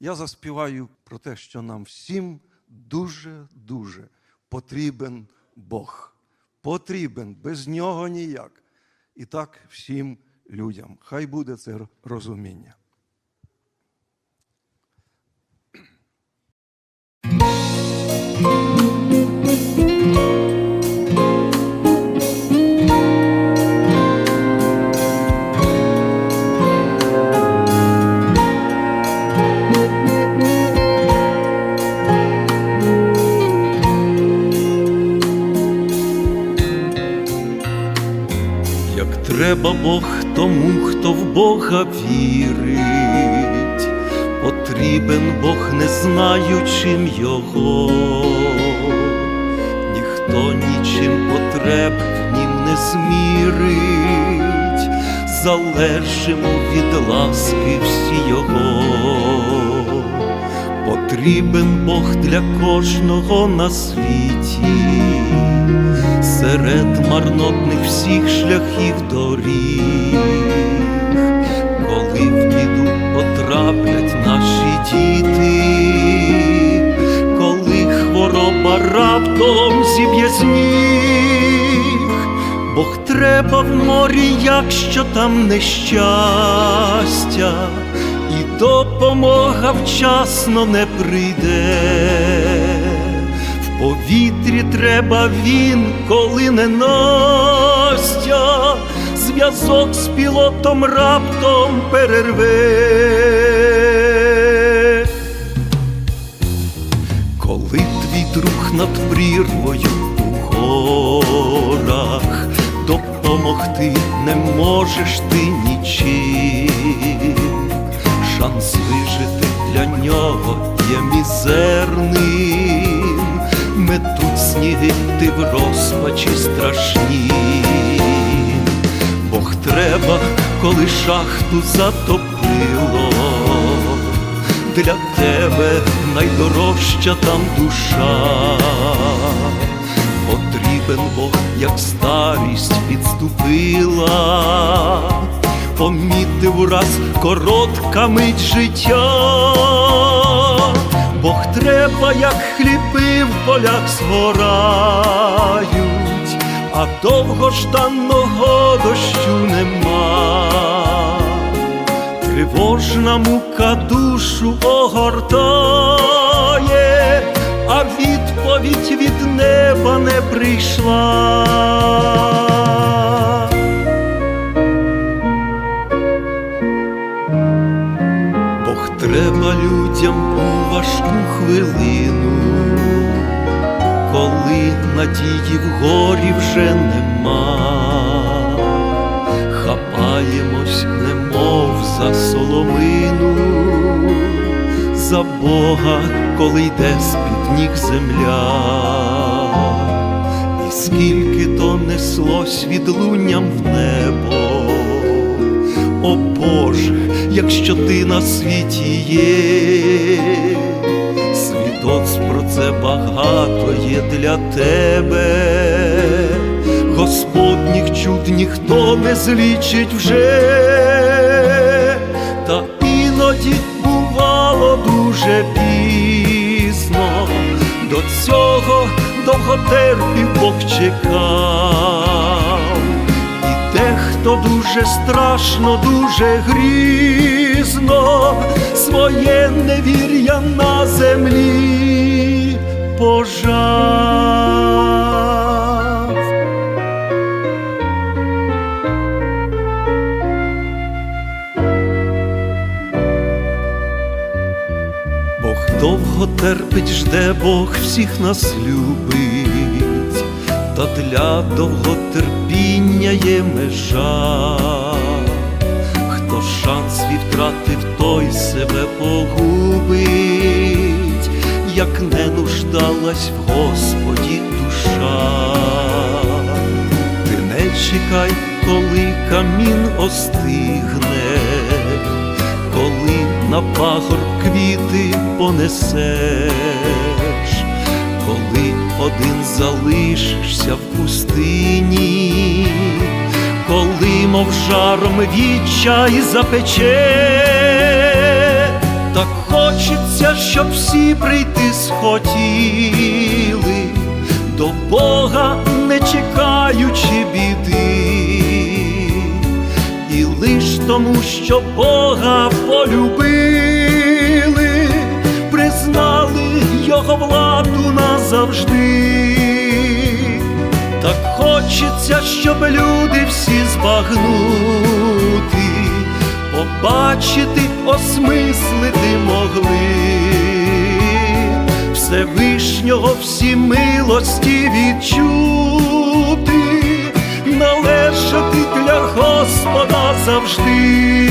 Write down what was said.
Я заспіваю про те, що нам всім дуже-дуже потрібен Бог. Потрібен, без нього ніяк. І так всім людям. Хай буде це розуміння. Треба Бог тому, хто в Бога вірить, потрібен Бог, не знаючим його, ніхто нічим потреб в нім не змірить, залежимо від ласки всі його. Потрібен Бог для кожного на світі. Серед марнотних всіх шляхів доріг, коли в біду потраплять наші діти, коли хвороба раптом зіб'є з Бог треба в морі, якщо там нещастя, допомога вчасно не прийде. В повітрі треба він, коли не Настя, зв'язок з пілотом раптом перерве. Коли твій друг над прірвою у горах, допомогти не можеш ти нічим, шанс вижити. Для нього є мізерним, метуть сніги ти в розпачі страшні. Бог треба, коли шахту затопило, для тебе найдорожча там душа, потрібен Бог, як старість підступила, помітив раз коротка мить життя, Бог треба, як хліби в полях згорають, а довгожданого дощу нема тривожна мука душу огортає, а відповідь від неба не прийшла. Треба людям у важку хвилину, коли надії в горі вже нема. Хапаємось, немов за соломину, за Бога, коли йде з-під ніг земля, і скільки то неслось відлунням в небо, о Боже, якщо ти на світі є, свідоцтв про це багато є для тебе. Господніх чуд ніхто не злічить вже, та іноді бувало дуже пізно, до цього довго терпів Бог чекав, дехто дуже страшно, дуже грізно своє невір'я на землі пожав. Бог довго терпить, жде Бог всіх нас любить, та для довготерпіння є межа. Хто шанс свій той себе погубить, як не нуждалась в Господі душа. Ти не чекай, коли камін остигне, коли на пагорб квіти понесеш, коли один залишишся в пустині, коли, мов жаром відчай запече, Так хочеться, щоб всі прийти схотіли. До Бога, не чекаючи біди, і лиш тому, що Бога полюбили, назавжди. Так хочеться, щоб люди всі збагнути, побачити, осмислити могли. Всевишнього всі милості відчути, належати для Господа завжди.